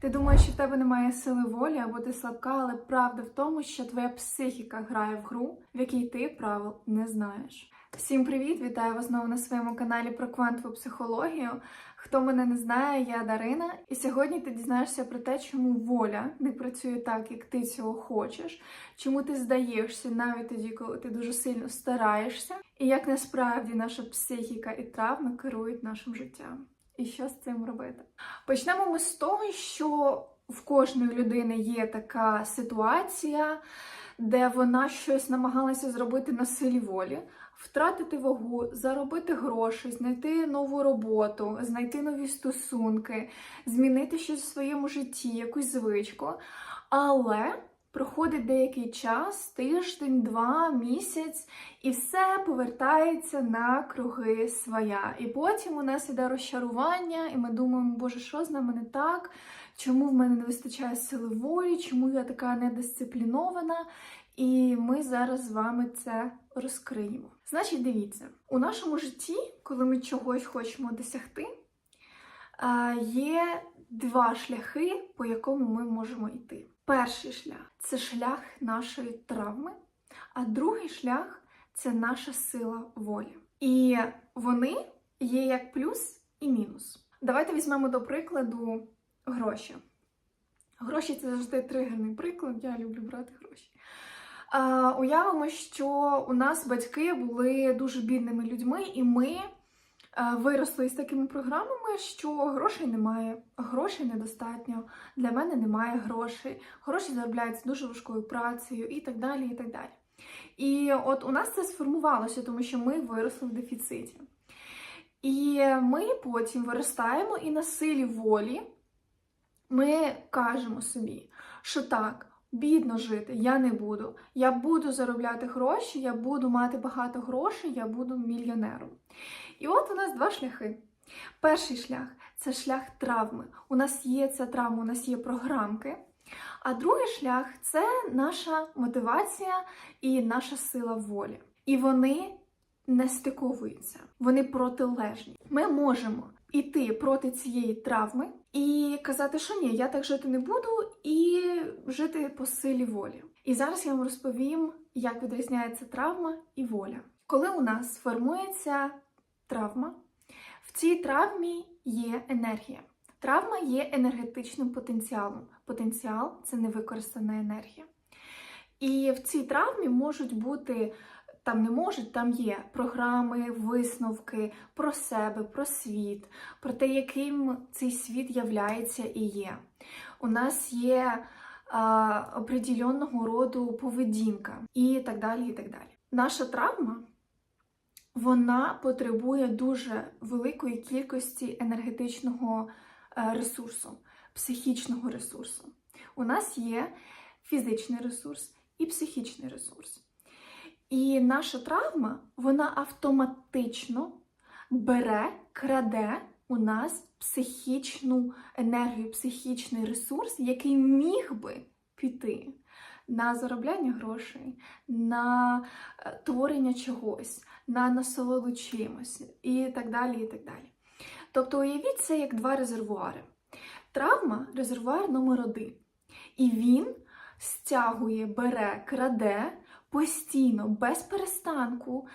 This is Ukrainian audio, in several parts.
Ти думаєш, що в тебе немає сили волі або ти слабка, але правда в тому, що твоя психіка грає в гру, в якій ти правил не знаєш. Всім привіт! Вітаю вас знову на своєму каналі про квантову психологію. Хто мене не знає, я Дарина, і сьогодні ти дізнаєшся про те, чому воля не працює так, як ти цього хочеш, чому ти здаєшся навіть тоді, коли ти дуже сильно стараєшся, і як насправді наша психіка і травми керують нашим життям. І що з цим робити? Почнемо ми з того, що в кожної людини є така ситуація, де вона щось намагалася зробити на силі волі, втратити вагу, заробити гроші, знайти нову роботу, знайти нові стосунки, змінити щось в своєму житті, якусь звичку. Але проходить деякий час, тиждень, два, місяць, і все повертається на круги своя. І потім у нас іде розчарування, і ми думаємо, боже, що з нами не так? Чому в мене не вистачає сили волі, чому я така недисциплінована? І ми зараз з вами це розкриємо. Значить, дивіться, у нашому житті, коли ми чогось хочемо досягти, є два шляхи, по якому ми можемо йти. Перший шлях це шлях нашої травми, а другий шлях це наша сила волі. І вони є як плюс і мінус. Давайте візьмемо до прикладу гроші. Гроші це завжди тригерний приклад, я люблю брати гроші. Уявимо, що у нас батьки були дуже бідними людьми, і ми виросли з такими програмами, що грошей немає, грошей недостатньо, для мене немає грошей, гроші заробляються дуже важкою працею і так далі. І так далі. І от у нас це сформувалося, тому що ми виросли в дефіциті. І ми потім виростаємо і на силі волі ми кажемо собі, що так, бідно жити я не буду. Я буду заробляти гроші, я буду мати багато грошей, я буду мільйонером. І от у нас два шляхи. Перший шлях це шлях травми. У нас є ця травма, у нас є програмки. А другий шлях це наша мотивація і наша сила волі. І вони не стиковуються, вони протилежні. Ми можемо іти проти цієї травми і казати, що ні, я так жити не буду, і жити по силі волі. І зараз я вам розповім, як відрізняється травма і воля. Коли у нас формується травма, в цій травмі є енергія. Травма є енергетичним потенціалом. Потенціал це невикористана енергія. І в цій травмі можуть бути, там не можуть, там є програми, висновки про себе, про світ, про те, яким цей світ являється і є. У нас є а, определенного роду поведінка і так далі. і так далі. Наша травма вона потребує дуже великої кількості енергетичного е, ресурсу, психічного ресурсу. У нас є фізичний ресурс і психічний ресурс. І наша травма, вона автоматично бере, краде у нас психічну енергію, психічний ресурс, який міг би піти на заробляння грошей, на е, творення чогось, на насолоду чимось і так далі. і так далі. Тобто, уявіть це як два резервуари. Травма резервуар номер один. І він стягує, бере, краде постійно, без перестанку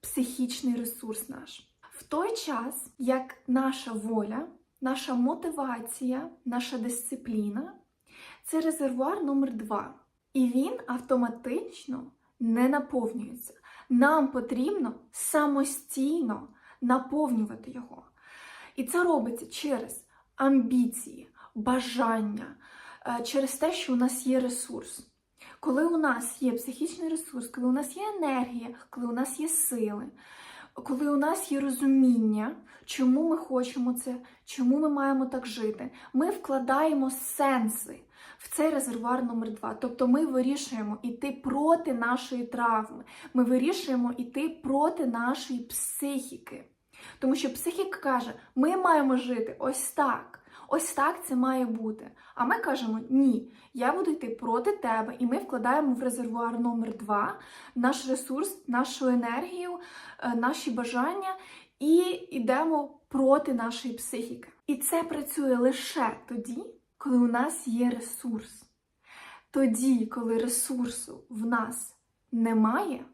психічний ресурс наш. В той час, як наша воля, наша мотивація, наша дисципліна це резервуар номер два. І він автоматично не наповнюється. Нам потрібно самостійно наповнювати його. І це робиться через амбіції, бажання, е, через те, що у нас є ресурс. Коли у нас є психічний ресурс, коли у нас є енергія, коли у нас є сили, коли у нас є розуміння, чому ми хочемо це, чому ми маємо так жити, ми вкладаємо сенси в цей резервуар номер два. Тобто ми вирішуємо йти проти нашої травми, ми вирішуємо йти проти нашої психіки. Тому що психіка каже, ми маємо жити ось так. Ось так це має бути. А ми кажемо, ні, я буду йти проти тебе, і ми вкладаємо в резервуар номер 2 наш ресурс, нашу енергію, е, наші бажання і йдемо проти нашої психіки. І це працює лише тоді, коли у нас є ресурс. Тоді, коли ресурсу в нас немає,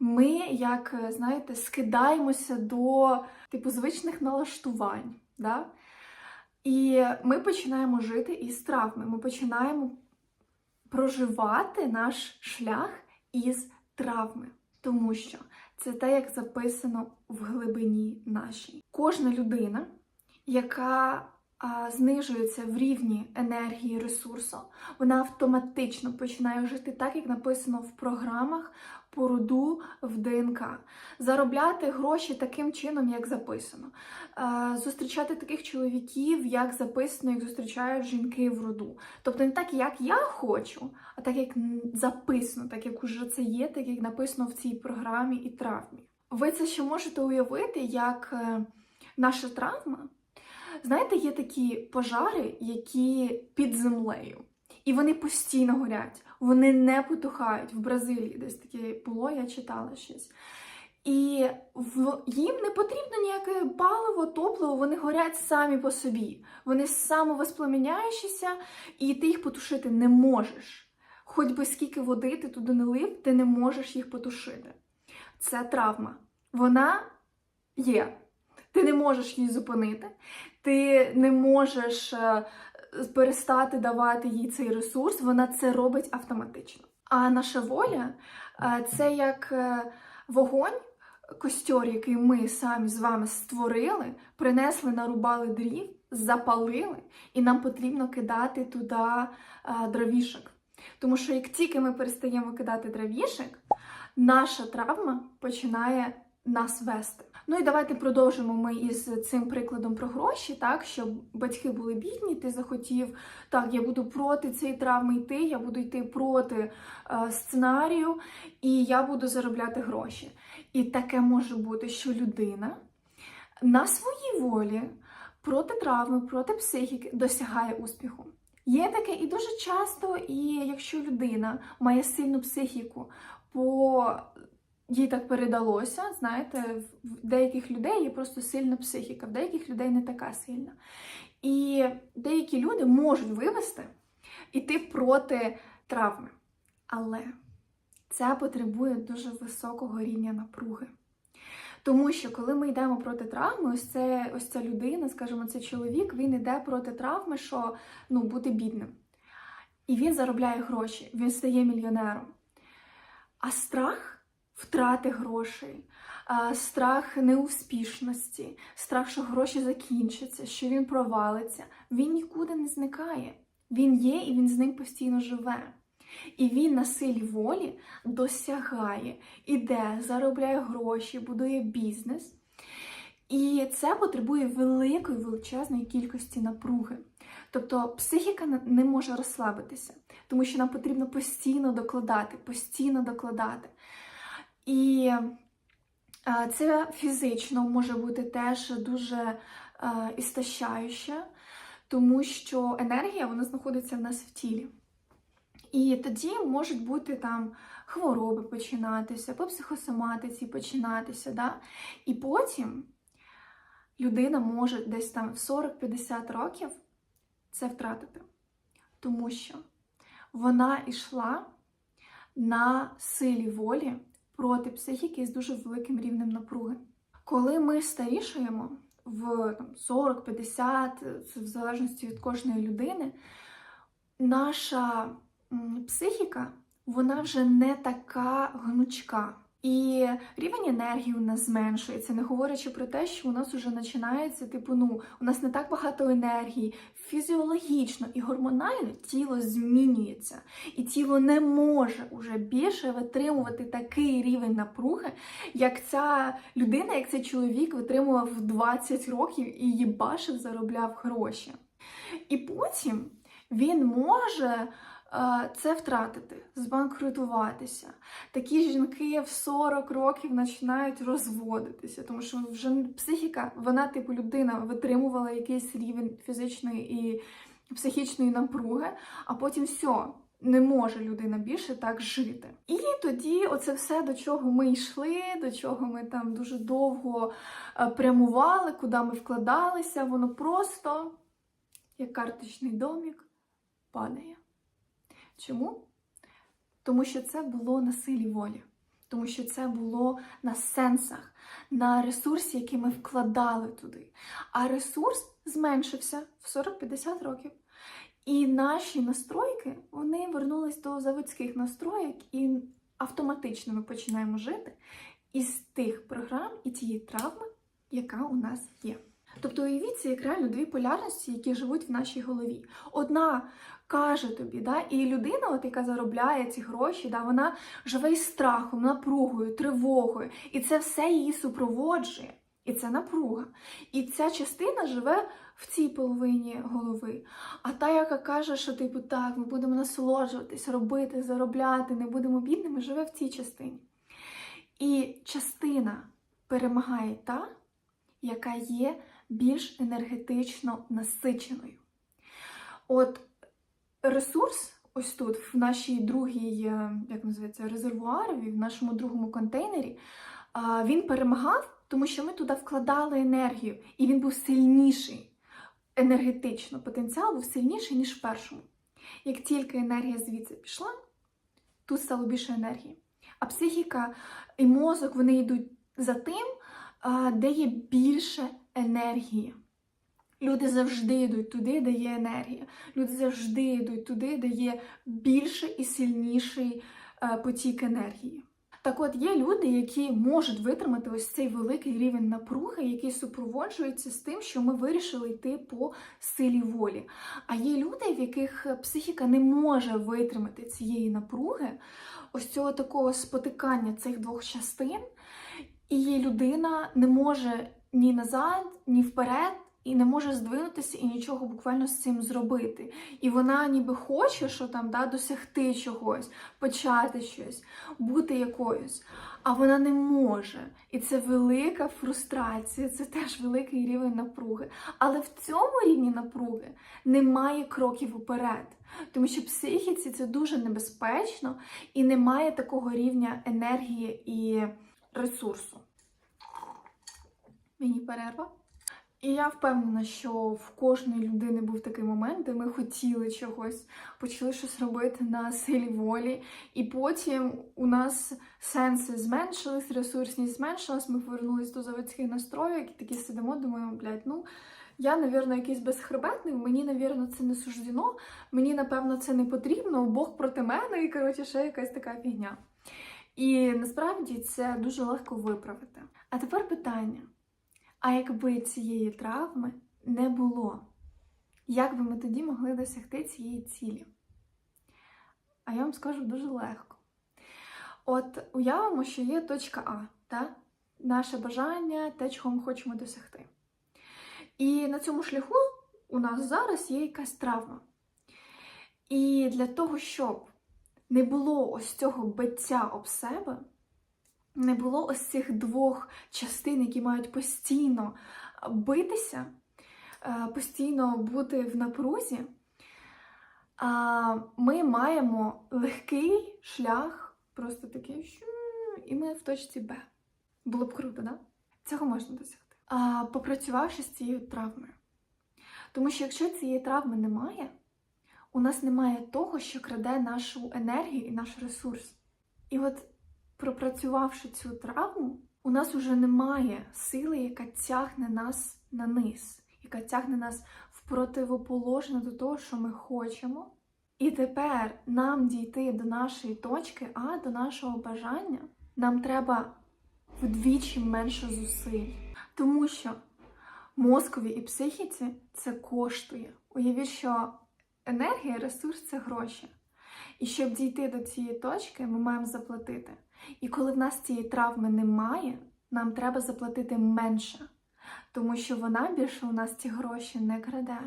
ми, як знаєте, скидаємося до типу звичних налаштувань. Да? І ми починаємо жити із травми. Ми починаємо проживати наш шлях із травми. Тому що це те, як записано в глибині нашій. Кожна людина, яка знижується в рівні енергії ресурсу, вона автоматично починає жити так, як написано в програмах по роду в ДНК. Заробляти гроші таким чином, як записано. Зустрічати таких чоловіків, як записано, як зустрічають жінки в роду. Тобто не так, як я хочу, а так, як записано, так як уже це є, так як написано в цій програмі і травмі. Ви це ще можете уявити, як е, наша травма. Знаєте, є такі пожари, які під землею. І вони постійно горять, вони не потухають. В Бразилії десь таке було, я читала щось. І в, їм не потрібно ніяке паливо, топливо, вони горять самі по собі. Вони самовоспламеняючіся, і ти їх потушити не можеш. Хоч би скільки води ти туди не лив, ти не можеш їх потушити. Це травма. Вона є. Ти не можеш її зупинити, ти не можеш е, перестати давати їй цей ресурс, вона це робить автоматично. А наша воля е, це як е, вогонь, костьор, який ми самі з вами створили, принесли, нарубали дрів, запалили, і нам потрібно кидати туди дровішок. Тому що як тільки ми перестаємо кидати дровішок, наша травма починає нас вести. Ну і давайте продовжимо ми із цим прикладом про гроші, так що батьки були бідні, ти захотів, так, я буду проти цієї травми йти, я буду йти проти е, сценарію, і я буду заробляти гроші. І таке може бути, що людина на своїй волі проти травми, проти психіки досягає успіху. Є таке і дуже часто, і якщо людина має сильну психіку, по їй так передалося, знаєте, в деяких людей є просто сильна психіка, в деяких людей не така сильна. І деякі люди можуть вивести іти проти травми. Але це потребує дуже високого рівня напруги. Тому що коли ми йдемо проти травми, ось це ось ця людина, скажімо, цей чоловік, він йде проти травми, що ну, бути бідним. І він заробляє гроші, він стає мільйонером. А страх втрати грошей, страх неуспішності, страх, що гроші закінчаться, що він провалиться, він нікуди не зникає. Він є і він з ним постійно живе. І він на силі волі досягає, іде, заробляє гроші, будує бізнес. І це потребує великої величезної кількості напруги. Тобто психіка не- може розслабитися, тому що нам потрібно постійно докладати, постійно докладати. І е, це фізично може бути теж дуже е, істощаюче, тому що енергія вона знаходиться в нас в тілі. І тоді можуть бути там хвороби починатися, по психосоматиці починатися. Да? І потім людина може десь там в 40-50 років це втратити, тому що вона йшла на силі волі проти психіки з дуже великим рівнем напруги. Коли ми старішаємо в там, 40-50, це в залежності від кожної людини, наша психіка вона вже не така гнучка. І рівень енергії у нас зменшується, не говорячи про те, що у нас вже починається, типу, ну, у нас не так багато енергії, фізіологічно і гормонально тіло змінюється, і тіло не може уже більше витримувати такий рівень напруги, як ця людина, як цей чоловік витримував 20 років і їбашив, заробляв гроші. І потім він може це втратити, збанкрутуватися. Такі жінки в 40 років починають розводитися, тому що вже психіка, вона, типу, людина витримувала якийсь рівень фізичної і психічної напруги, а потім все. Не може людина більше так жити. І тоді, оце все, до чого ми йшли, до чого ми там дуже довго е, прямували, куди ми вкладалися, воно просто як карточний домик, падає. Чому? Тому що це було на силі волі, тому що це було на сенсах, на ресурсі, який ми вкладали туди. А ресурс зменшився в 40-50 років. І наші настройки вони вернулись до заводських настроїк, і автоматично ми починаємо жити із тих програм і тієї травми, яка у нас є. Тобто уявіть це як реально дві полярності, які живуть в нашій голові. Одна каже тобі, да, і людина, от, яка заробляє ці гроші, да, вона живе із страхом, напругою, тривогою, і це все її супроводжує. І це напруга. І ця частина живе в цій половині голови. А та, яка каже, що типу так, ми будемо насолоджуватись, робити, заробляти, не будемо бідними, живе в цій частині. І частина перемагає та, яка є більш енергетично насиченою. От ресурс, ось тут, в нашій другій, е, як називається, резервуарові, в нашому другому контейнері, він перемагав, тому що ми туди вкладали енергію, і він був сильніший енергетично. Потенціал був сильніший, ніж в першому. Як тільки енергія звідси пішла, тут стало більше енергії. А психіка і мозок вони йдуть за тим, де є більше енергії. Люди завжди йдуть туди, де є енергія. Люди завжди йдуть туди, де є більший і сильніший е, потік енергії. Так от є люди, які можуть витримати ось цей великий рівень напруги, який супроводжується з тим, що ми вирішили йти по силі волі. А є люди, в яких психіка не може витримати цієї напруги, ось цього такого спотикання цих двох частин, і людина не може ні назад, ні вперед. І не може здвинутися і нічого буквально з цим зробити. І вона ніби хоче, що там да, досягти чогось, почати щось, бути якоюсь, а вона не може. І це велика фрустрація, це теж великий рівень напруги. Але в цьому рівні напруги немає кроків уперед. Тому що психіці це дуже небезпечно і немає такого рівня енергії і ресурсу. Мені перерва. І я впевнена, що в кожної людини був такий момент, де ми хотіли чогось, почали щось робити на силі волі, і потім у нас сенси зменшились, ресурсність зменшилась, ми повернулись до заводських настроїк і такі сидимо, думаємо, блядь, ну. Я, навірно, якийсь безхребетний, мені, навірно, це не суждено, мені, напевно, це не потрібно, Бог проти мене, і, коротше, ще якась така фігня. І насправді це дуже легко виправити. А тепер питання. А якби цієї травми не було, як би ми тоді могли досягти цієї цілі? А я вам скажу дуже легко. От уявимо, що є точка А, та? наше бажання, те, чого ми хочемо досягти. І на цьому шляху у нас зараз є якась травма. І для того, щоб не було ось цього биття об себе, не було ось цих двох частин, які мають постійно битися, е, постійно бути в напрузі, ми маємо легкий шлях, просто такий, і ми в точці Б. Було б круто, да? Цього можна досягти. Попрацювавши з цією травмою. Тому що якщо цієї травми немає, у нас немає того, що краде нашу енергію і наш ресурс. І от пропрацювавши цю травму, у нас уже немає сили, яка тягне нас на низ, яка тягне нас в противоположне до того, що ми хочемо. І тепер нам дійти до нашої точки, а до нашого бажання, нам треба вдвічі менше зусиль. Тому що мозкові і психіці це коштує. Уявіть, що енергія, ресурс це гроші. І щоб дійти до цієї точки, ми маємо заплатити. І коли в нас цієї травми немає, нам треба заплатити менше, тому що вона більше у нас ці гроші не краде,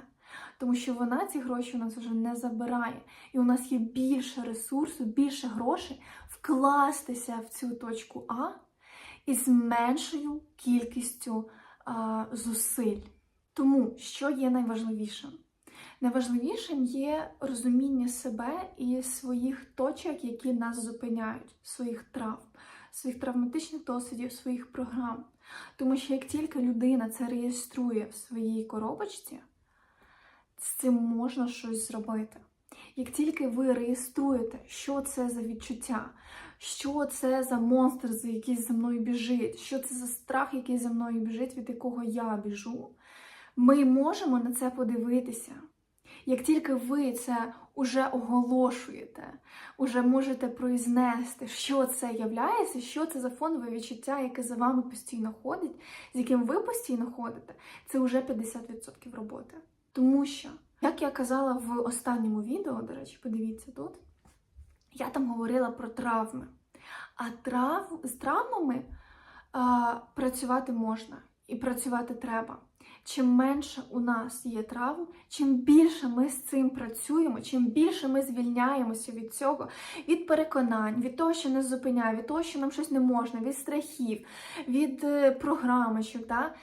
тому що вона ці гроші у нас вже не забирає. І у нас є більше ресурсу, більше грошей вкластися в цю точку А із меншою кількістю а, зусиль. Тому що є найважливішим? Найважливішим є розуміння себе і своїх точок, які нас зупиняють, своїх травм, своїх травматичних досвідів, своїх програм. Тому що як тільки людина це реєструє в своїй коробочці, з цим можна щось зробити. Як тільки ви реєструєте, що це за відчуття, що це за монстр, за який за мною біжить, що це за страх, який за мною біжить, від якого я біжу, ми можемо на це подивитися. Як тільки ви це уже оголошуєте, уже можете произнести, що це являється, що це за фонове відчуття, яке за вами постійно ходить, з яким ви постійно ходите, це вже 50% роботи. Тому що, як я казала в останньому відео, до речі, подивіться тут, я там говорила про травми. А трав... з травмами а, працювати можна і працювати треба. Чим менше у нас є травм, чим більше ми з цим працюємо, чим більше ми звільняємося від цього, від переконань, від того, що нас зупиняє, від того, що нам щось не можна, від страхів, від е, програмочок, да?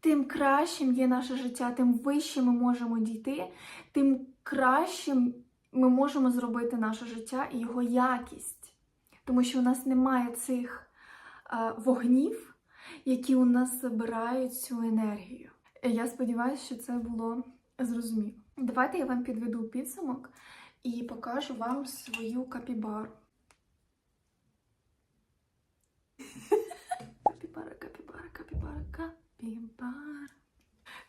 тим кращим є наше життя, тим вище ми можемо дійти, тим кращим ми можемо зробити наше життя і його якість. Тому що у нас немає цих е, вогнів, які у нас забирають цю енергію. Я сподіваюся, що це було зрозуміло. Давайте я вам підведу підсумок і покажу вам свою капібару. Капібара, капібара, капібара, капібара.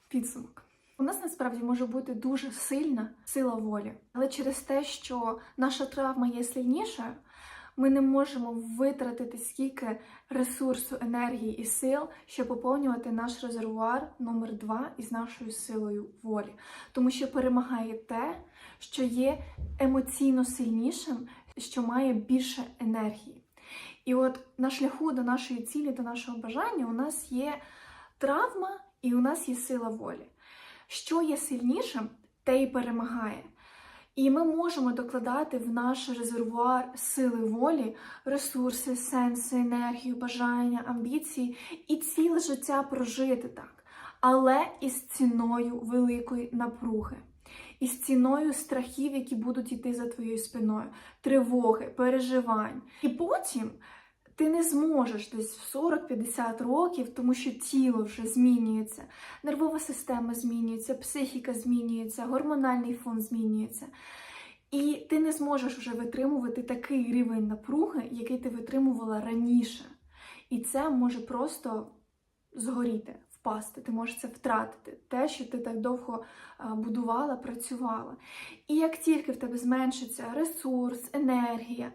Підсумок. У нас насправді може бути дуже сильна сила волі, але через те, що наша травма є сильнішою, ми не можемо витратити скільки ресурсу, енергії і сил, щоб поповнювати наш резервуар номер 2 із нашою силою волі. Тому що перемагає те, що є емоційно сильнішим, що має більше енергії. І от на шляху до нашої цілі, до нашого бажання у нас є травма і у нас є сила волі. Що є сильнішим, те й перемагає. І ми можемо докладати в наш резервуар сили волі, ресурси, сенси, енергію, бажання, амбіції і ціле життя прожити так, але із ціною великої напруги, із ціною страхів, які будуть йти за твоєю спиною, тривоги, переживань. І потім. Ти не зможеш десь в 40-50 років, тому що тіло вже змінюється, нервова система змінюється, психіка змінюється, гормональний фон змінюється. І ти не зможеш вже витримувати такий рівень напруги, який ти витримувала раніше. І це може просто згоріти, впасти. Ти можеш це втратити, те, що ти так довго будувала, працювала. І як тільки в тебе зменшиться ресурс, енергія,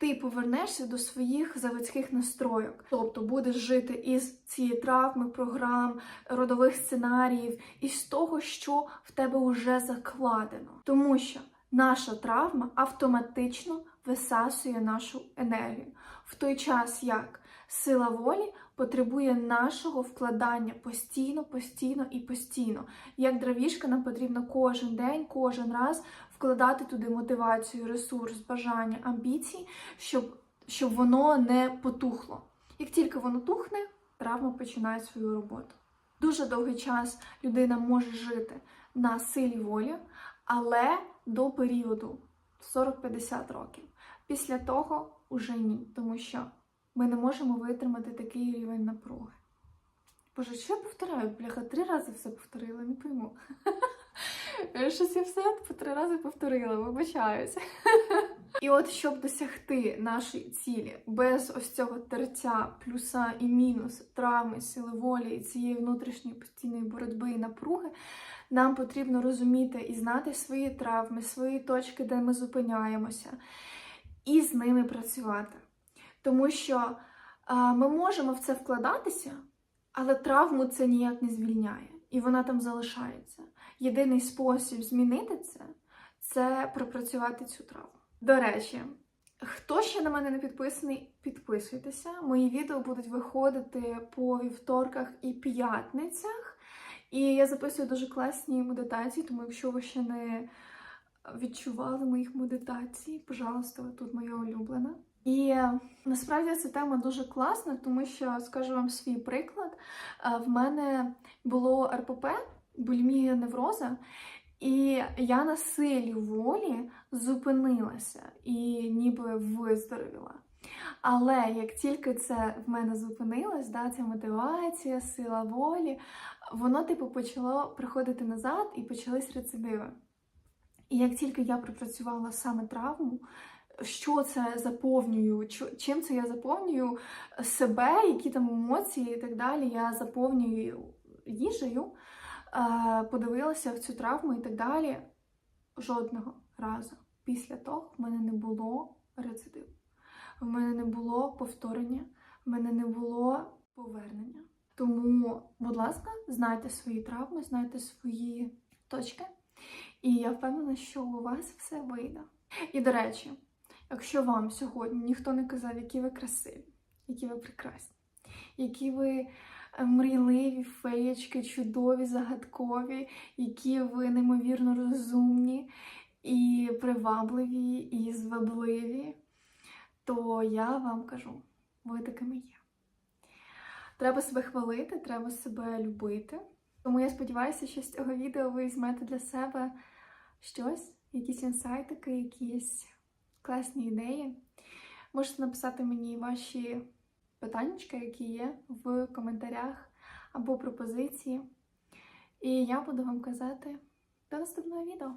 ти повернешся до своїх заводських настройок, тобто будеш жити із цієї травми, програм, родових сценаріїв, із того, що в тебе вже закладено. Тому що наша травма автоматично висасує нашу енергію, в той час як сила волі потребує нашого вкладання постійно, постійно і постійно. Як дровішка, нам потрібно кожен день, кожен раз вкладати туди мотивацію, ресурс, бажання, амбіції, щоб, щоб воно не потухло. Як тільки воно тухне, травма починає свою роботу. Дуже довгий час людина може жити на силі волі, але до періоду 40-50 років. Після того уже ні, тому що ми не можемо витримати такий рівень напруги. Боже, що я повторяю? Бляха, три рази все повторила, не пойму. Щось я все по три рази повторила, вибачаюся. І от щоб досягти нашої цілі без ось цього терця, плюса і мінус, травми, сили волі і цієї внутрішньої постійної боротьби і напруги, нам потрібно розуміти і знати свої травми, свої точки, де ми зупиняємося, і з ними працювати. Тому що а, ми можемо в це вкладатися, але травму це ніяк не звільняє, і вона там залишається. Єдиний спосіб змінити це це пропрацювати цю травму. До речі, хто ще на мене не підписаний, підписуйтеся. Мої відео будуть виходити по вівторках і п'ятницях. І я записую дуже класні медитації, тому якщо ви ще не відчували моїх медитацій, пожалуйста, тут моя улюблена. І насправді ця тема дуже класна, тому що скажу вам свій приклад. В мене було РПП, бульмія невроза, і я на силі волі зупинилася і ніби виздоровіла. Але як тільки це в мене зупинилось, да, ця мотивація, сила волі, воно типу почало приходити назад і почались рецидиви. І як тільки я пропрацювала саме травму, що це заповнюю, чим це я заповнюю себе, які там емоції і так далі, я заповнюю їжею, подивилася в цю травму і так далі. Жодного разу після того в мене не було рецидиву. В мене не було повторення, в мене не було повернення. Тому, будь ласка, знайте свої травми, знайте свої точки. І я впевнена, що у вас все вийде. І до речі, якщо вам сьогодні ніхто не казав, які ви красиві, які ви прекрасні, які ви е, мрійливі, феєчки, чудові, загадкові, які ви неймовірно розумні і привабливі, і звабливі, то я вам кажу, ви такими є. Треба себе хвалити, треба себе любити. Тому я сподіваюся, що з цього відео ви візьмете для себе щось, якісь інсайтики, якісь класні ідеї. Можете написати мені ваші питання, які є в коментарях або пропозиції. І я буду вам казати до наступного відео.